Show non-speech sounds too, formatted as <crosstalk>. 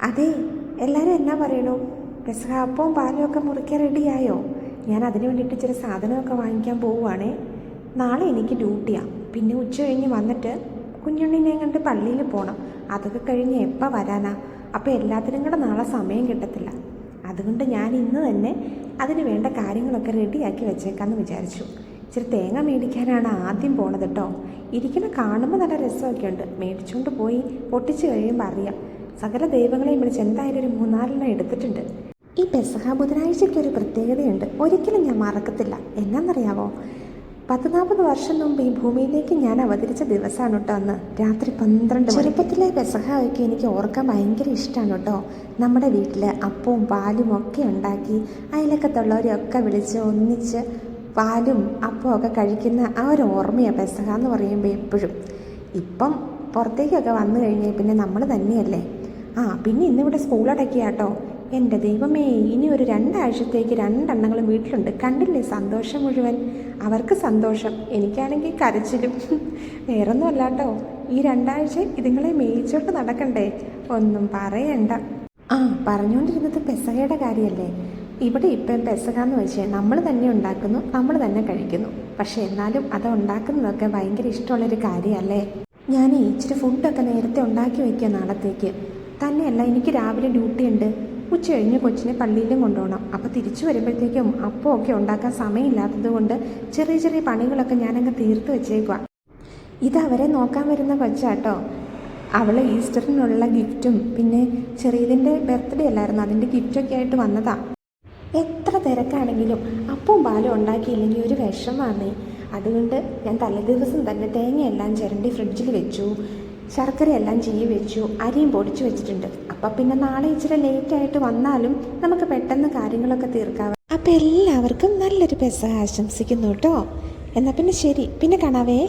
അതെ എല്ലാവരും എന്നാ പറയണു? പെസഹ അപ്പവും പാലും ഒക്കെ മുറിക്കാൻ റെഡിയായോ ഞാൻ അതിന് വേണ്ടിയിട്ട് ചില സാധനമൊക്കെ വാങ്ങിക്കാൻ പോവുകയാണേ നാളെ എനിക്ക് ഡ്യൂട്ടിയാണ് പിന്നെ ഉച്ച കഴിഞ്ഞ് വന്നിട്ട് കുഞ്ഞുണ്ണിനെ കണ്ട് പള്ളിയിൽ പോകണം അതൊക്കെ കഴിഞ്ഞ് എപ്പോൾ വരാനാ? അപ്പോൾ എല്ലാത്തിനും കൂടെ നാളെ സമയം കിട്ടത്തില്ല. അതുകൊണ്ട് ഞാൻ ഇന്ന് തന്നെ അതിന് വേണ്ട കാര്യങ്ങളൊക്കെ റെഡിയാക്കി വെച്ചേക്കാമെന്ന് വിചാരിച്ചു. ഇച്ചിരി തേങ്ങ മേടിക്കാനാണ് ആദ്യം പോണത് കേട്ടോ ഇരിക്കണ കാണുമ്പോൾ നല്ല രസമൊക്കെ ഉണ്ട്. മേടിച്ചുകൊണ്ട് പോയി പൊട്ടിച്ച് കഴിയുമ്പോൾ അറിയാം. സകല ദൈവങ്ങളെയും വിളിച്ച് എന്തായാലും ഒരു മൂന്നാലെണ്ണം എടുത്തിട്ടുണ്ട്. ഈ പെസഹ ബുധനാഴ്ചയ്ക്ക് ഒരു പ്രത്യേകതയുണ്ട്. ഒരിക്കലും ഞാൻ മറക്കത്തില്ല. എന്നാന്നറിയാവോ? പത്ത് നാൽപ്പത് വർഷം മുമ്പ് ഈ ഭൂമിയിലേക്ക് ഞാൻ അവതരിച്ച ദിവസമാണ് കേട്ടോ അന്ന്. രാത്രി പന്ത്രണ്ട് ചെറുപ്പത്തിലെ പെസഹ ഒക്കെ എനിക്ക് ഓർക്കാൻ ഭയങ്കര ഇഷ്ടമാണ് കേട്ടോ നമ്മുടെ വീട്ടിൽ അപ്പവും പാലും ഒക്കെ ഉണ്ടാക്കി അയലക്കത്തുള്ളവരെയൊക്കെ വിളിച്ച് ഒന്നിച്ച് പാലും അപ്പവും ഒക്കെ കഴിക്കുന്ന ആ ഒരു ഓർമ്മയാണ് പെസഹ എന്ന് പറയുമ്പോൾ എപ്പോഴും. ഇപ്പം പുറത്തേക്കൊക്കെ വന്നു കഴിഞ്ഞാൽ പിന്നെ നമ്മൾ തന്നെയല്ലേ? ആ പിന്നെ ഇന്നിവിടെ സ്കൂളടക്കിയാട്ടോ എന്റെ ദൈവമേ ഇനി ഒരു രണ്ടാഴ്ചത്തേക്ക് രണ്ടെണ്ണങ്ങളും വീട്ടിലുണ്ട്. കണ്ടില്ലേ സന്തോഷം മുഴുവൻ. അവർക്ക് സന്തോഷം എനിക്കാണെങ്കിൽ കരച്ചിലും. <laughs> വേറൊന്നും അല്ലാട്ടോ ഈ രണ്ടാഴ്ച ഇതുങ്ങളെ മേയിച്ചോട്ട് നടക്കണ്ടേ? ഒന്നും പറയണ്ട. ആ പറഞ്ഞുകൊണ്ടിരുന്നത് പെസകയുടെ കാര്യമല്ലേ ഇവിടെ ഇപ്പം പെസഹ എന്ന് വെച്ചാൽ നമ്മൾ തന്നെ ഉണ്ടാക്കുന്നു നമ്മൾ തന്നെ കഴിക്കുന്നു. പക്ഷെ എന്നാലും അത് ഉണ്ടാക്കുന്നതൊക്കെ ഭയങ്കര ഇഷ്ടമുള്ളൊരു കാര്യമല്ലേ? ഞാൻ ഈ ഇച്ചിരി ഫുഡൊക്കെ നേരത്തെ ഉണ്ടാക്കി വയ്ക്കുക നാളത്തേക്ക്. തന്നെയല്ല എനിക്ക് രാവിലെ ഡ്യൂട്ടി ഉണ്ട്. ഉച്ച കഴിഞ്ഞ് കൊച്ചിനെ പള്ളിയിലും കൊണ്ടുപോകണം. അപ്പോൾ തിരിച്ചു വരുമ്പോഴത്തേക്കും അപ്പോൾ ഒക്കെ ഉണ്ടാക്കാൻ സമയമില്ലാത്തതുകൊണ്ട് ചെറിയ ചെറിയ പണികളൊക്കെ ഞാനങ്ങ് തീർത്ത് വെച്ചേക്കുക ഇതവരെ നോക്കാൻ വരുന്ന കൊച്ചാട്ടോ. അവൾ ഈസ്റ്ററിനുള്ള ഗിഫ്റ്റും പിന്നെ ചെറിയതിന്റെ ബർത്ത്ഡേ അല്ലായിരുന്നു അതിന്റെ ഗിഫ്റ്റൊക്കെ ആയിട്ട് വന്നതാ. എത്ര തിരക്കാണെങ്കിലും അപ്പവും പാലും ഉണ്ടാക്കിയില്ലെങ്കിൽ ഒരു വിഷമാണ് അതുകൊണ്ട് ഞാൻ തലേദിവസം തന്നെ തേങ്ങയെല്ലാം ചിരണ്ടി ഫ്രിഡ്ജിൽ വെച്ചു. ശർക്കരയെല്ലാം ചീ വെച്ചു അരിയും പൊടിച്ചു വെച്ചിട്ടുണ്ട്. അപ്പം പിന്നെ നാളെ ഇച്ചിരി ലേറ്റായിട്ട് വന്നാലും നമുക്ക് പെട്ടെന്ന് കാര്യങ്ങളൊക്കെ തീർക്കാം അപ്പം എല്ലാവർക്കും നല്ലൊരു പെസ ആശംസിക്കുന്നു കേട്ടോ എന്നാൽ പിന്നെ ശരി. പിന്നെ കാണാവേ.